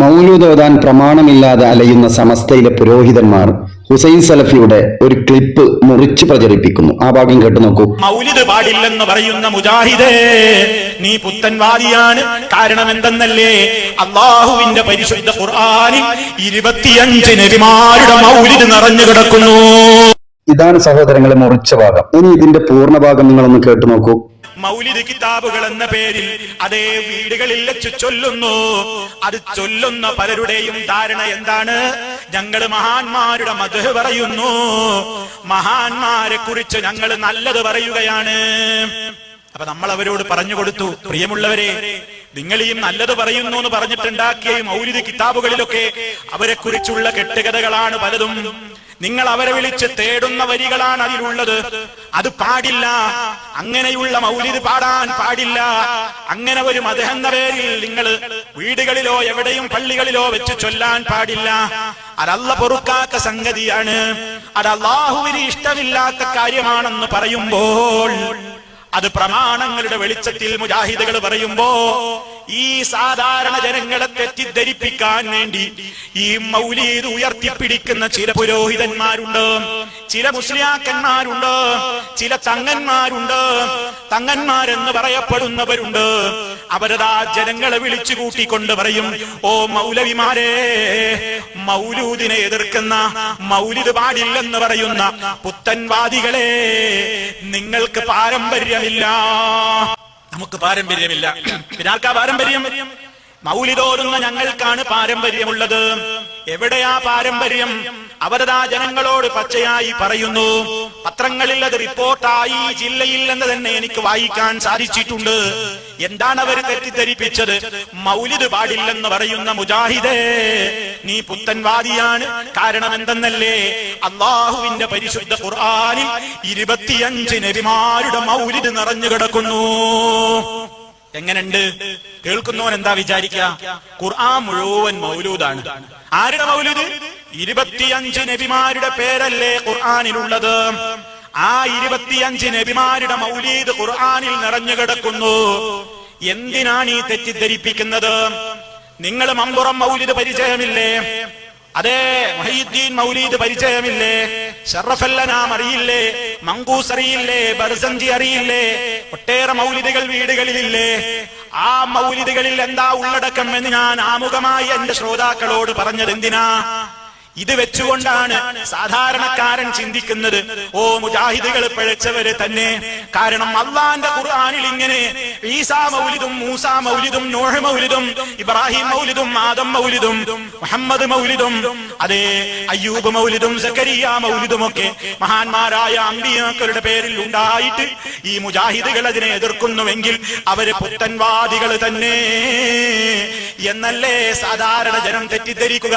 മൗലൂദ് ഓതാൻ പ്രമാണമില്ലാതെ അലയുന്ന സമസ്തയിലെ പുരോഹിതന്മാർ ഹുസൈൻ സലഫിയുടെ ഒരു ക്ലിപ്പ് മുറിച്ചു പ്രചരിപ്പിക്കുന്നു. ആ ഭാഗം കേട്ടു നോക്കൂ. മൗലിദ് പാടില്ലെന്ന് പറയുന്ന മുജാഹിദേ നീ പുത്തൻവാദിയാണ് കാരണം എന്തെന്നല്ലേ അള്ളാഹുവിന്റെ പരിശുദ്ധ ഖുർആാനിൽ ഇരുപത്തിയഞ്ച് നബിമാരുടെ മൗലിദ് നിറഞ്ഞു കിടക്കുന്നു. ഇതാണ് സഹോദരങ്ങളെ മുറിച്ച ഭാഗം. ഇനി ഇതിന്റെ പൂർണ ഭാഗം നിങ്ങളൊന്ന് കേട്ടു നോക്കൂ. മൗലിദ് കിതാബുകൾ എന്ന പേരിൽ അതേ വീടുകളിൽ വെച്ച് ചൊല്ലുന്നു. അത് ചൊല്ലുന്ന പലരുടെയും ധാരണ എന്താണ്? ഞങ്ങൾ മഹാന്മാരുടെ മധു പറയുന്നു. മഹാന്മാരെ കുറിച്ച് ഞങ്ങൾ നല്ലത് പറയുകയാണ്. അപ്പൊ നമ്മൾ അവരോട് പറഞ്ഞു കൊടുത്തു പ്രിയമുള്ളവരെ നിങ്ങൾ ഈ നല്ലത് പറയുന്നു എന്ന് പറഞ്ഞിട്ടുണ്ടാക്കിയ മൗലിക കിതാബുകളിലൊക്കെ അവരെ കുറിച്ചുള്ള കെട്ടുകഥകളാണ് പലതും. നിങ്ങൾ അവരെ വിളിച്ച് തേടുന്ന വരികളാണ് അതിലുള്ളത്. അത് പാടില്ല. അങ്ങനെയുള്ള മൗലിദ് പാടാൻ പാടില്ല. അങ്ങനെ ഒരു മതമെന്ന പേരിൽ നിങ്ങൾ വീടുകളിലോ എവിടെയും പള്ളികളിലോ വെച്ച് ചൊല്ലാൻ പാടില്ല. അതല്ല പൊറുക്കാത്ത സംഗതിയാണ്. അത് അള്ളാഹുവിന് ഇഷ്ടമില്ലാത്ത കാര്യമാണെന്ന് പറയുമ്പോൾ അത് പ്രമാണങ്ങളുടെ വെളിച്ചത്തിൽ മുജാഹിദുകൾ പറയുമ്പോ സാധാരണ ജനങ്ങളെ തെറ്റിദ്ധരിപ്പിക്കാൻ വേണ്ടി ഈ മൗലീദ് ഉയർത്തിപ്പിടിക്കുന്ന ചില പുരോഹിതന്മാരുണ്ട്. ചില മുസ്ലിയാക്കന്മാരുണ്ട്. ചില തങ്ങന്മാരുണ്ട്. തങ്ങന്മാരെന്ന് പറയപ്പെടുന്നവരുണ്ട്. അവരതാ ജനങ്ങളെ വിളിച്ചു കൂട്ടിക്കൊണ്ട് പറയും ഓ മൗലവിമാരെ മൗലൂദിനെ എതിർക്കുന്ന മൗലിദ് പാടില്ലെന്ന് പറയുന്ന പുത്തൻവാദികളെ നിങ്ങൾക്ക് പാരമ്പര്യമില്ല. നമുക്ക് പാരമ്പര്യമില്ല. പിന്നാർക്കാ പാരമ്പര്യം? മൗലിതോരുന്ന ഞങ്ങൾക്കാണ് പാരമ്പര്യമുള്ളത്. എവിടെയാ പാരമ്പര്യം? അവരതാ ജനങ്ങളോട് പച്ചയായി പറയുന്നു. പത്രങ്ങളിൽ അത് റിപ്പോർട്ടായി ജില്ലയിൽ എന്ന് തന്നെ എനിക്ക് വായിക്കാൻ സാധിച്ചിട്ടുണ്ട്. എന്താണ് അവർ തെറ്റിദ്ധരിപ്പിച്ചത്? മൗലിദ് പാടില്ലെന്ന് പറയുന്ന മുജാഹിദേ നീ പുത്തൻവാദിയാണ്. കാരണം എന്തെന്നല്ലേ അള്ളാഹുവിന്റെ പരിശുദ്ധ ഖുർആനിൽ ഇരുപത്തിയഞ്ച് നബിമാരുടെ മൗലിദ് നിറഞ്ഞു കിടക്കുന്നു. എങ്ങനെയുണ്ട് കേൾക്കുന്നവൻ എന്താ വിചാരിക്കുക ഖുർആൻ മുഴുവൻ മൗലൂദാണ്. ആരുടെ മൗലൂദ്? ഇരുപത്തിയഞ്ച് നബിമാരുടെ പേരല്ലേ ഖുർആനിലുള്ളത്. ആ ഇരുപത്തിയഞ്ച് നബിമാരുടെ മൗലീദ് ഖുർആാനിൽ നിറഞ്ഞു കിടക്കുന്നു. എന്തിനാണ് ഈ തെറ്റിദ്ധരിപ്പിക്കുന്നത്? നിങ്ങൾ മമ്പുറം മൗലിദ് പരിചയമില്ലേ? അതെ മഹീദ്ദീൻ മൗലീദ് പരിചയമില്ലേ? ഷറഫല്ലനാം അറിയില്ലേ മങ്കൂസ് അറിയില്ലേ? ബർസഞ്ചി അറിയില്ലേ? ഒട്ടേറെ മൗലിദുകൾ വീടുകളിലില്ലേ? ആ മൗലിദുകളിൽ എന്താ ഉള്ളടക്കം എന്ന് ഞാൻ ആമുഖമായി എന്റെ ശ്രോതാക്കളോട് പറഞ്ഞത് എന്തിനാ? ഇത് വെച്ചുകൊണ്ടാണ് സാധാരണക്കാരൻ ചിന്തിക്കുന്നത് ഓ മുജാഹിദുകൾ പിഴച്ചവര് തന്നെ. കാരണം അള്ളാന്റെ ഖുർആാനിൽ ഇങ്ങനെ ഈസാ മൗലിദും മൂസാ മൗലിദും നോഹ് മൗലിദും ഇബ്രാഹിം മൗലിദും ആദം മൗലിദും മുഹമ്മദ് മൗലിദും അതേ അയ്യൂബ് മൗലിദും സക്കരിയ മൗലിദും ഒക്കെ മഹാന്മാരായ അമ്പിയാക്കളുടെ പേരിൽ ഉണ്ടായിട്ട് ഈ മുജാഹിദുകൾ അതിനെ എതിർക്കുന്നുവെങ്കിൽ അവർ പുത്തൻവാദികൾ തന്നെ. എന്നല്ലേ സാധാരണ ജനം തെറ്റിദ്ധരിക്കുക?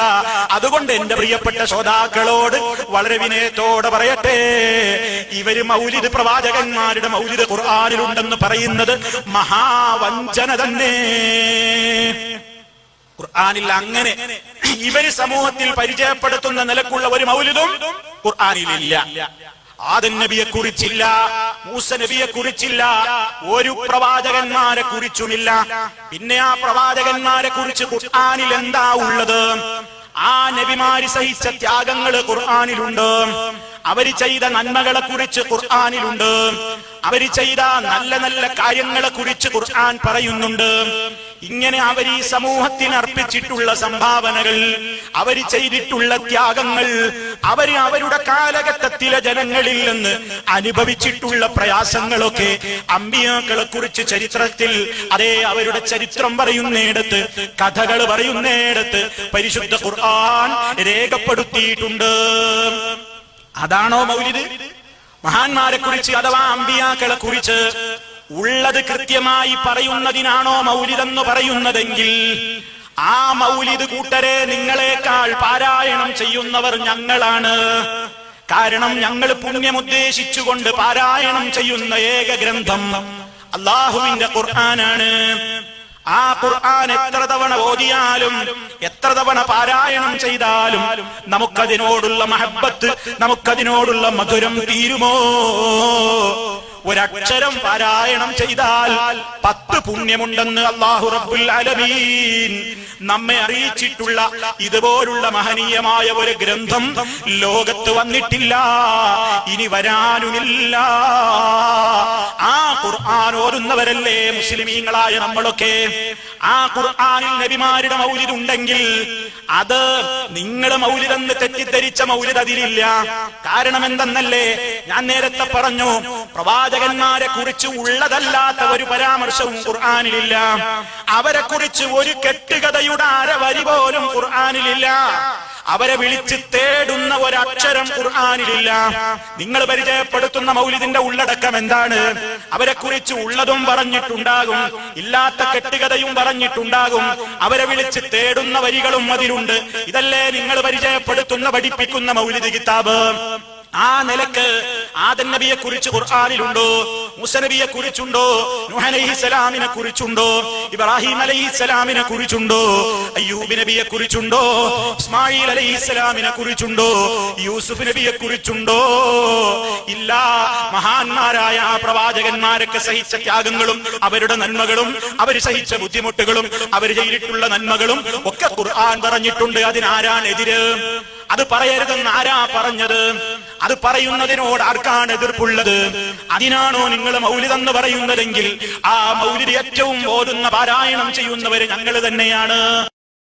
അതുകൊണ്ട് എന്റെ പ്രിയപ്പെട്ട ശ്രോതാക്കളോട് വളരെ വിനയത്തോടെ പറയട്ടെ. ഇവർ മൗലിദ് പ്രവാചകന്മാരുടെ മൗലിദ് ഖുർആാനിലുണ്ടെന്ന് പറയുന്നത് മഹാവഞ്ചന തന്നെ ഖുർആാനിൽ അങ്ങനെ ഇവർ സമൂഹത്തിൽ പരിചയപ്പെടുത്തുന്ന നിലക്കുള്ള ഒരു മൗലിദും ഖുർആാനിലില്ല. ആദൻ നബിയെ കുറിച്ചില്ല മൂസ നബിയെ കുറിച്ചില്ല ഒരു പ്രവാചകന്മാരെ കുറിച്ചുമില്ല. പിന്നെ ആ പ്രവാചകന്മാരെ കുറിച്ച് ഖുർആാനിൽ എന്താ ഉള്ളത്? ആ നബിമാര് സഹിച്ച ത്യാഗങ്ങൾ ഖുർആാനിലുണ്ട്. അവർ ചെയ്ത നന്മകളെ കുറിച്ച് ഖുർആാനിലുണ്ട്. അവർ ചെയ്ത നല്ല നല്ല കാര്യങ്ങളെ കുറിച്ച് ഖുർആൻ പറയുന്നുണ്ട്. ഇങ്ങനെ അവർ ഈ സമൂഹത്തിന് അർപ്പിച്ചിട്ടുള്ള സംഭാവനകൾ അവർ ചെയ്തിട്ടുള്ള ത്യാഗങ്ങൾ അവർ അവരുടെ കാലഘട്ടത്തിലെ ജനങ്ങളിൽ നിന്ന് അനുഭവിച്ചിട്ടുള്ള പ്രയാസങ്ങളൊക്കെ അമ്പിയാക്കളെ കുറിച്ച് ചരിത്രത്തിൽ അതേ അവരുടെ ചരിത്രം പറയുന്നിടത്ത് കഥകൾ പറയുന്നിടത്ത് പരിശുദ്ധ ഖുർആൻ രേഖപ്പെടുത്തിയിട്ടുണ്ട്. അതാണോ മൗലിദ്? മഹാന്മാരെ കുറിച്ച് അഥവാ അമ്പിയാക്കളെ കുറിച്ച് ഉള്ളത് കൃത്യമായി പറയുന്നതിനാണോ മൗലിതെന്ന് പറയുന്നതെങ്കിൽ ആ മൗലിദ് കൂട്ടരെ നിങ്ങളെക്കാൾ പാരായണം ചെയ്യുന്നവർ ഞങ്ങളാണ്. കാരണം ഞങ്ങൾ പുണ്യമുദ്ദേശിച്ചുകൊണ്ട് പാരായണം ചെയ്യുന്ന ഏക ഗ്രന്ഥം അള്ളാഹുവിന്റെ ഖുർആനാണ്. ആ ഖുർആൻ എത്ര തവണ ഓതിയാലും എത്ര തവണ പാരായണം ചെയ്താലും നമുക്കതിനോടുള്ള മഹബത്ത് നമുക്കതിനോടുള്ള മധുരം തീരുമോ? ഒരക്ഷരം പാരായണം ചെയ്താൽ പത്ത് പുണ്യമുണ്ടെന്ന് അള്ളാഹു റബ്ബുൽ അലമീൻ നമ്മെ അറിയിച്ചിട്ടുള്ള ഇതുപോലുള്ള മഹനീയമായ ഒരു ഗ്രന്ഥം ലോകത്ത് വന്നിട്ടില്ല. ഇനി വരാനുമില്ല. ആ ഖുർആൻ ഓരുന്നവരല്ലേ മുസ്ലിമീങ്ങളായ നമ്മളൊക്കെ? ആ ഖുർആനിൽ നബിമാരുടെ മൗലിദ് ഉണ്ടെങ്കിൽ അത് നിങ്ങൾ മൗലിദെന്ന് തെറ്റിദ്ധരിച്ച മൗലിദ് അതിലില്ല. കാരണം എന്തെന്നല്ലേ? ഞാൻ നേരത്തെ പറഞ്ഞു പ്രവാചകന്മാരെ കുറിച്ച് ഉള്ളതല്ലാത്ത ഒരു പരാമർശവും ഖുർആാനിലില്ല. അവരെ കുറിച്ച് ഒരു കെട്ടുകഥയുടെ അരവരി പോലും ഖുർആാനിലില്ല. അവരെ വിളിച്ച് തേടുന്ന ഒരക്ഷരം ഖുർആാനിലില്ല. നിങ്ങൾ പരിചയപ്പെടുത്തുന്ന മൗലിദിന്റെ ഉള്ളടക്കം എന്താണ്? അവരെ കുറിച്ച് ഉള്ളതും പറഞ്ഞിട്ടുണ്ടാകും. ഇല്ലാത്ത കെട്ടുകഥയും പറഞ്ഞിട്ടുണ്ടാകും. അവരെ വിളിച്ച് തേടുന്ന വരികളും അതിലുണ്ട്. ഇതല്ലേ നിങ്ങൾ പരിചയപ്പെടുത്തുന്ന പഠിപ്പിക്കുന്ന മൗലിദ് കിതാബ്? ആ നിലയ്ക്ക് ആദൻ നബിയെ കുറിച്ച് ഖുർആാനിലുണ്ടോ? മുസനബിയെ കുറിച്ചുണ്ടോ? നുഹലൈഹിസലാമിനെ കുറിച്ചുണ്ടോ? ഇബ്രാഹിം അലൈഹിസലാമിനെ കുറിച്ചുണ്ടോ? അയ്യൂബ് നബിയെ കുറിച്ചുണ്ടോ? ഇസ്മായിൽ അലൈഹിസലാമിനെ കുറിച്ചുണ്ടോ? യൂസുഫ് നബിയെ കുറിച്ചുണ്ടോ? ഇല്ല. മഹാന്മാരായ പ്രവാചകന്മാരൊക്കെ സഹിച്ച ത്യാഗങ്ങളും അവരുടെ നന്മകളും അവർ സഹിച്ച ബുദ്ധിമുട്ടുകളും അവർ ചെയ്തിട്ടുള്ള നന്മകളും ഒക്കെ ഖുർആൻ പറഞ്ഞിട്ടുണ്ട്. അതിനാരാണ് എതിര്? അത് പറയരുതെന്ന് ആരാ പറഞ്ഞത്? അത് പറയുന്നതിനോട് ആർക്കാണ് എതിർപ്പുള്ളത്? അതിനാണോ നിങ്ങൾ മൗലിതെന്ന് പറയുന്നതെങ്കിൽ ആ മൗലിദ് ഏറ്റവും ഓരുന്ന പാരായണം ചെയ്യുന്നവര് ഞങ്ങൾ തന്നെയാണ്.